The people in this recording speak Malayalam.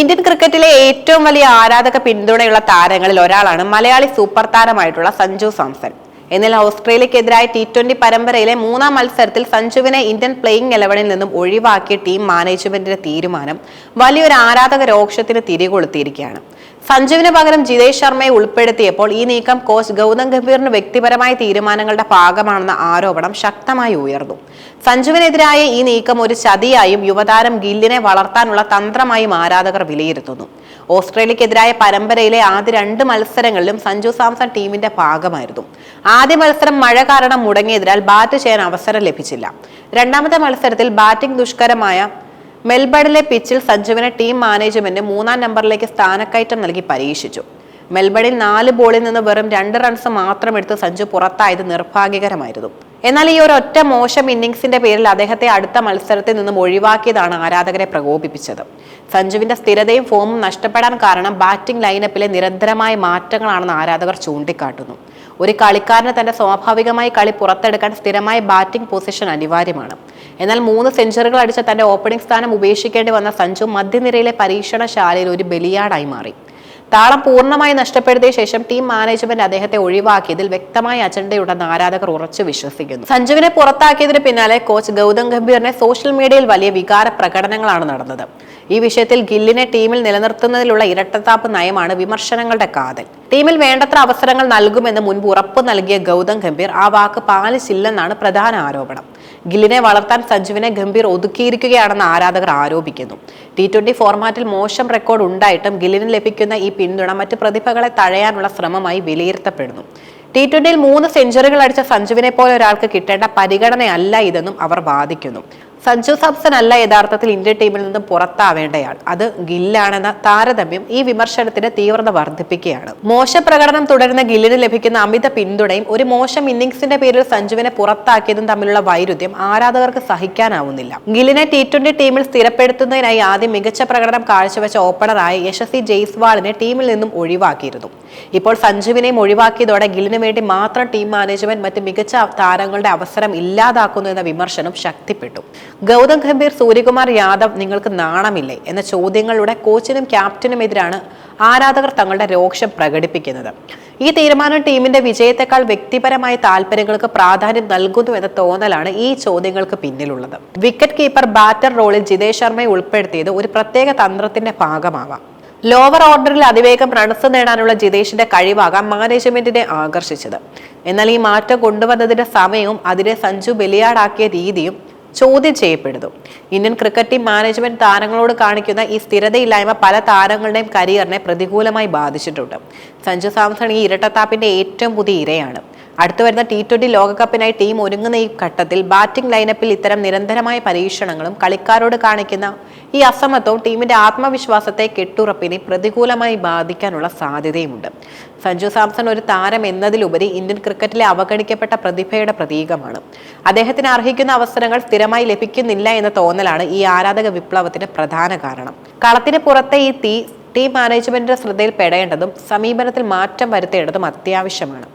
ഇന്ത്യൻ ക്രിക്കറ്റിലെ ഏറ്റവും വലിയ ആരാധക പിന്തുണയുള്ള താരങ്ങളിൽ ഒരാളാണ് മലയാളി സൂപ്പർ താരമായിട്ടുള്ള സഞ്ജു സാംസൺ. എന്നാൽ ഓസ്ട്രേലിയക്കെതിരായ ടി ട്വന്റി പരമ്പരയിലെ മൂന്നാം മത്സരത്തിൽ സഞ്ജുവിനെ ഇന്ത്യൻ പ്ലേയിങ് ഇലവനിൽ നിന്നും ഒഴിവാക്കിയ ടീം മാനേജ്മെന്റിന്റെ തീരുമാനം വലിയൊരു ആരാധക രോക്ഷത്തിന് തിരികൊളുത്തിയിരിക്കുകയാണ്. സഞ്ജുവിന് പകരം ജിതേഷ് ശർമ്മയെ ഉൾപ്പെടുത്തിയപ്പോൾ ഈ നീക്കം കോച്ച് ഗൗതം ഗംഭീറിന് വ്യക്തിപരമായ തീരുമാനങ്ങളുടെ ഭാഗമാണെന്ന ആരോപണം ശക്തമായി ഉയർന്നു. സഞ്ജുവിനെതിരായ ഈ നീക്കം ഒരു ചതിയായും യുവതാരം ഗില്ലിനെ വളർത്താനുള്ള തന്ത്രമായും ആരാധകർ വിലയിരുത്തുന്നു. ഓസ്ട്രേലിയക്കെതിരായ പരമ്പരയിലെ ആദ്യ രണ്ട് മത്സരങ്ങളിലും സഞ്ജു സാംസൺ ടീമിന്റെ ഭാഗമായിരുന്നു. ആദ്യ മത്സരം മഴ കാരണം മുടങ്ങിയതിനാൽ ബാറ്റ് ചെയ്യാൻ അവസരം ലഭിച്ചില്ല. രണ്ടാമത്തെ മത്സരത്തിൽ ബാറ്റിംഗ് ദുഷ്കരമായ മെൽബണിലെ പിച്ചിൽ സഞ്ജുവിനെ ടീം മാനേജ്മെന്റ് മൂന്നാം നമ്പറിലേക്ക് സ്ഥാനക്കയറ്റം നൽകി പരീക്ഷിച്ചു. മെൽബണിൽ നാല് ബോളിൽ നിന്ന് വെറും രണ്ട് റൺസ് മാത്രം എടുത്ത് സഞ്ജു പുറത്തായത് നിർഭാഗ്യകരമായിരുന്നു. എന്നാൽ ഈ ഒരു ഒറ്റ മോശം ഇന്നിംഗ്സിന്റെ പേരിൽ അദ്ദേഹത്തെ അടുത്ത മത്സരത്തിൽ നിന്നും ഒഴിവാക്കിയതാണ് ആരാധകരെ പ്രകോപിപ്പിച്ചത്. സഞ്ജുവിന്റെ സ്ഥിരതയും ഫോമും നഷ്ടപ്പെടാൻ കാരണം ബാറ്റിംഗ് ലൈനപ്പിലെ നിരന്തരമായ മാറ്റങ്ങളാണെന്ന് ആരാധകർ ചൂണ്ടിക്കാട്ടുന്നു. ഒരു കളിക്കാരന് തന്റെ സ്വാഭാവികമായി കളി പുറത്തെടുക്കാൻ സ്ഥിരമായ ബാറ്റിംഗ് പൊസിഷൻ അനിവാര്യമാണ്. എന്നാൽ മൂന്ന് സെഞ്ചുറികൾ അടിച്ച തന്റെ ഓപ്പണിംഗ് സ്ഥാനം ഉപേക്ഷിക്കേണ്ടി വന്ന സഞ്ജു മധ്യനിരയിലെ പരീക്ഷണശാലയിൽ ഒരു ബലിയാടായി മാറി. താളം പൂർണമായി നഷ്ടപ്പെടുത്തിയ ശേഷം ടീം മാനേജ്മെന്റ് അദ്ദേഹത്തെ ഒഴിവാക്കിയതിൽ വ്യക്തമായ അജണ്ടയുണ്ടെന്ന് ആരാധകർ ഉറച്ചു വിശ്വസിക്കുന്നു. സഞ്ജുവിനെ പുറത്താക്കിയതിന് പിന്നാലെ കോച്ച് ഗൗതം ഗംഭീറിനെ സോഷ്യൽ മീഡിയയിൽ വലിയ വികാര പ്രകടനങ്ങളാണ് നടന്നത്. ഈ വിഷയത്തിൽ ഗില്ലിനെ ടീമിൽ നിലനിർത്തുന്നതിലുള്ള ഇരട്ടത്താപ്പ് നയമാണ് വിമർശനങ്ങളുടെ കാതൽ. ടീമിൽ വേണ്ടത്ര അവസരങ്ങൾ നൽകുമെന്ന് മുൻപ് ഉറപ്പ് നൽകിയ ഗൗതം ഗംഭീർ ആ വാക്ക് പാലിച്ചില്ലെന്നാണ് പ്രധാന ആരോപണം. ഗില്ലിനെ വളർത്താൻ സഞ്ജുവിനെ ഗംഭീർ ഒതുക്കിയിരിക്കുകയാണെന്ന് ആരാധകർ ആരോപിക്കുന്നു. ടി ട്വന്റി ഫോർമാറ്റിൽ മോശം റെക്കോർഡ് ഉണ്ടായിട്ടും ഗില്ലിന് ലഭിക്കുന്ന ഈ പിന്തുണ മറ്റ് പ്രതിഭകളെ തഴയാനുള്ള ശ്രമമായി വിലയിരുത്തപ്പെടുന്നു. ടി ട്വന്റിയിൽ മൂന്ന് സെഞ്ചുറികൾ അടിച്ച സഞ്ജുവിനെ പോലെ ഒരാൾക്ക് കിട്ടേണ്ട പരിഗണനയല്ല ഇതെന്നും അവർ വാദിക്കുന്നു. സഞ്ജു സാംസൺ അല്ല യഥാർത്ഥത്തിൽ ഇന്ത്യൻ ടീമിൽ നിന്ന് പുറത്താവേണ്ടയാൾ അത് ഗില്ലാണെന്ന താരതമ്യം ഈ വിമർശനത്തിന്റെ തീവ്രത വർദ്ധിപ്പിക്കുകയാണ്. മോശ പ്രകടനം തുടരുന്ന ഗില്ലിന് ലഭിക്കുന്ന അമിത പിന്തുണയും ഒരു മോശം ഇന്നിംഗ്സിന്റെ പേരിൽ സഞ്ജുവിനെ പുറത്താക്കിയതും തമ്മിലുള്ള വൈരുദ്ധ്യം ആരാധകർക്ക് സഹിക്കാനാവുന്നില്ല. ഗില്ലിനെ ടി ട്വന്റി ടീമിൽ സ്ഥിരപ്പെടുത്തുന്നതിനായി ആദ്യം മികച്ച പ്രകടനം കാഴ്ചവെച്ച ഓപ്പണറായ യശസ്വി ജയ്സ്വാളിനെ ടീമിൽ നിന്നും ഒഴിവാക്കിയിരുന്നു. ഇപ്പോൾ സഞ്ജുവിനെയും ഒഴിവാക്കിയതോടെ ഗില്ലിന് വേണ്ടി മാത്രം ടീം മാനേജ്മെന്റ് മറ്റ് മികച്ച താരങ്ങളുടെ അവസരം ഇല്ലാതാക്കുന്നു എന്ന വിമർശനം ശക്തിപ്പെട്ടു. ഗൗതം ഗംഭീർ സൂര്യകുമാർ യാദവ് നിങ്ങൾക്ക് നാണമില്ലേ? എന്ന ചോദ്യങ്ങളുടെ കോച്ചിനും ക്യാപ്റ്റനുമെതിരാണ് ആരാധകർ തങ്ങളുടെ രോക്ഷം പ്രകടിപ്പിക്കുന്നത്. ഈ തീരുമാനം ടീമിന്റെ വിജയത്തെക്കാൾ വ്യക്തിപരമായ താല്പര്യങ്ങൾക്ക് പ്രാധാന്യം നൽകുന്നു എന്ന തോന്നലാണ് ഈ ചോദ്യങ്ങൾക്ക് പിന്നിലുള്ളത്. വിക്കറ്റ് കീപ്പർ ബാറ്റർ റോളിൽ ജിതേഷ് ശർമ്മയെ ഉൾപ്പെടുത്തിയത് ഒരു പ്രത്യേക തന്ത്രത്തിന്റെ ഭാഗമാവാം. ലോവർ ഓർഡറിൽ അതിവേഗം റൺസ് നേടാനുള്ള ജിതേഷിന്റെ കഴിവാകാം മാനേജ്മെന്റിനെ ആകർഷിച്ചത്. എന്നാൽ ഈ മാറ്റം കൊണ്ടുവന്നതിന്റെ സമയവും അതിനെ സഞ്ജു ബലിയാടാക്കിയ രീതിയും ചോദ്യം ചെയ്യപ്പെടുന്നു. ഇന്ത്യൻ ക്രിക്കറ്റ് ടീം മാനേജ്മെന്റ് താരങ്ങളോട് കാണിക്കുന്ന ഈ സ്ഥിരതയില്ലായ്മ പല താരങ്ങളുടെയും കരിയറിനെ പ്രതികൂലമായി ബാധിച്ചിട്ടുണ്ട്. സഞ്ജു സാംസൺ ഈ ഇരട്ടത്താപ്പിന്റെ ഏറ്റവും പുതിയ ഇരയാണ്. അടുത്തു വരുന്ന ടി ട്വന്റി ലോകകപ്പിനായി ടീം ഒരുങ്ങുന്ന ഈ ഘട്ടത്തിൽ ബാറ്റിംഗ് ലൈനപ്പിൽ ഇത്തരം നിരന്തരമായ പരീക്ഷണങ്ങളും കളിക്കാരോട് കാണിക്കുന്ന ഈ അസമത്വവും ടീമിന്റെ ആത്മവിശ്വാസത്തെ കെട്ടുറപ്പിനെ പ്രതികൂലമായി ബാധിക്കാനുള്ള സാധ്യതയുമുണ്ട്. സഞ്ജു സാംസൺ ഒരു താരം എന്നതിലുപരി ഇന്ത്യൻ ക്രിക്കറ്റിലെ അവഗണിക്കപ്പെട്ട പ്രതിഭയുടെ പ്രതീകമാണ്. അദ്ദേഹത്തിന് അർഹിക്കുന്ന അവസരങ്ങൾ സ്ഥിരമായി ലഭിക്കുന്നില്ല എന്ന തോന്നലാണ് ഈ ആരാധക വിപ്ലവത്തിന് പ്രധാന കാരണം. കളത്തിന് പുറത്തെ ഈ തീ ടീം മാനേജ്മെന്റിന്റെ ശ്രദ്ധയിൽ പെടേണ്ടതും സമീപനത്തിൽ മാറ്റം വരുത്തേണ്ടതും അത്യാവശ്യമാണ്.